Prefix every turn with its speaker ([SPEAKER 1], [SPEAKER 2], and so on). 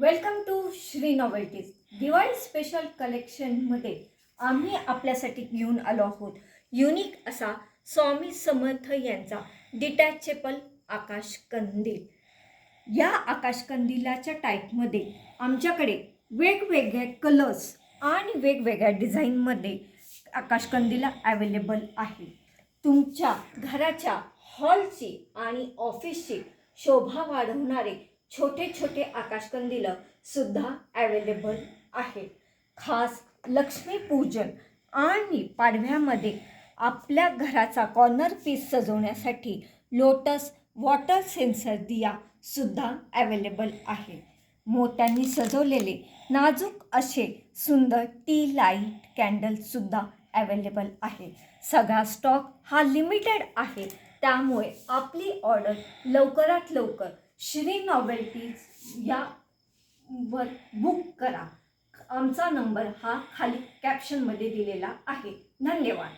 [SPEAKER 1] Welcome to Shri novelties Diwali special कलेक्शनमध्ये आम्ही आपल्यासाठी घेऊन आलो आहोत. युनिक असा स्वामी समर्थ यांचा डिटॅचेबल आकाश कंदील या आकाश कंदिलाच्या टाईपमध्ये आमच्याकडे वेगवेगळे कलर्स आणि वेगवेगळ्या डिझाईनमध्ये आकाश कंदिला अवेलेबल आहे. तुमच्या घराच्या हॉलची आणि ऑफिसची शोभा वाढवणारे छोटे छोटे आकाशकंदिलं सुद्धा अवेलेबल आहे खास लक्ष्मीपूजन आणि पाडव्यामध्ये आपल्या घराचा कॉर्नर पीस सजवण्यासाठी लोटस वॉटर सेन्सर दिया सुद्धा अवेलेबल आहे. मोत्यांनी सजवलेले नाजूक असे सुंदर टी लाइट कॅन्डलसुद्धा अवेलेबल आहे. सगळा स्टॉक हा लिमिटेड आहे. त्यामुळे आपली ऑर्डर लवकरात लवकर श्री नॉवेल्टीज या वर बुक करा. आमचा नंबर हा खाली कॅप्शनमध्ये दिलेला आहे. धन्यवाद.